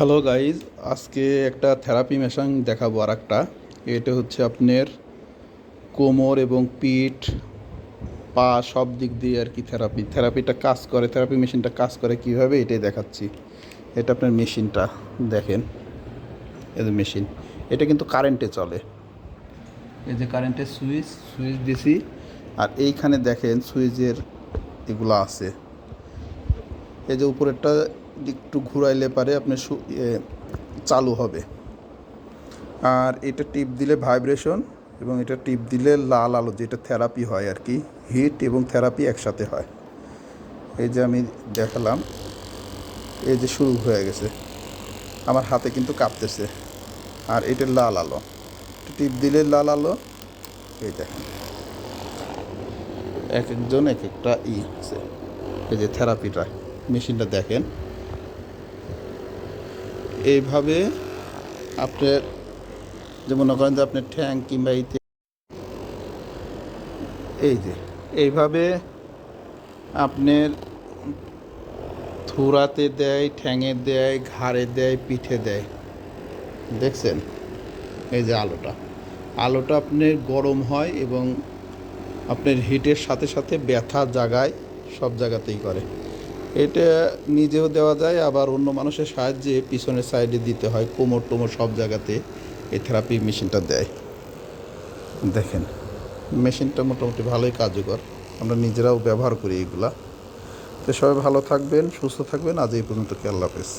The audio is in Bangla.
হ্যালো গাইজ আজকে একটা থেরাপি মেশিন দেখাবো আর একটা এটা হচ্ছে আপনার কোমর এবং পিঠ, পা সব দিক দিয়ে আর কি থেরাপি থেরাপিটা কাজ করে থেরাপি মেশিনটা কাজ করে কীভাবে? এটাই দেখাচ্ছি। এটা আপনার মেশিনটা দেখেন। এই যে মেশিন এটা কিন্তু কারেন্টে চলে। এই যে কারেন্টের সুইচ সুইচ দিছি। আর এইখানে দেখেন সুইচের এগুলো আছে। এই যে উপরেরটা একটু ঘুরাইলে পারে আপনি সু- এ, চালু হবে। আর এটা টিপ দিলে ভাইব্রেশন এবং এটা টিপ দিলে লাল আলো যেটা থেরাপি হয় আর কি হিট এবং থেরাপি একসাথে হয়। এই যে আমি দেখালাম এই যে শুরু হয়ে গেছে। আমার হাতে কিন্তু কাঁপতেছে। আর এটা লাল আলো। টিপ দিলে লাল আলো এই দেখেন। এক একজন এক একটা ই আছে। এই যে থেরাপিটা মেশিনটা দেখেন। এইভাবে আপনার যে মনে করেন যে আপনার ঠ্যাং কিংবা ইতে এই যে, এইভাবে আপনার থুরাতে দেয়, ঠ্যাঙে দেয়, ঘাড়ে দেয়, পিঠে দেয়। দেখছেন? এই যে আলোটা। আলোটা আপনার গরম হয় এবং আপনার হিটের সাথে সাথে ব্যথা জাগায় সব জায়গাতেই করে। এটা নিজেও দেওয়া যায়, আবার অন্য মানুষের সাহায্যে পিছনের সাইডে দিতে হয়, কোমর টোমর সব জায়গাতে এই থেরাপি মেশিনটা দেয়। দেখেন মেশিনটা মোটামুটি ভালোই কার্যকর, আমরা নিজেরাও ব্যবহার করি এগুলা। তো সবাই ভালো থাকবেন, সুস্থ থাকবেন, আজ এই পর্যন্ত, আল্লাহ হাফেজ।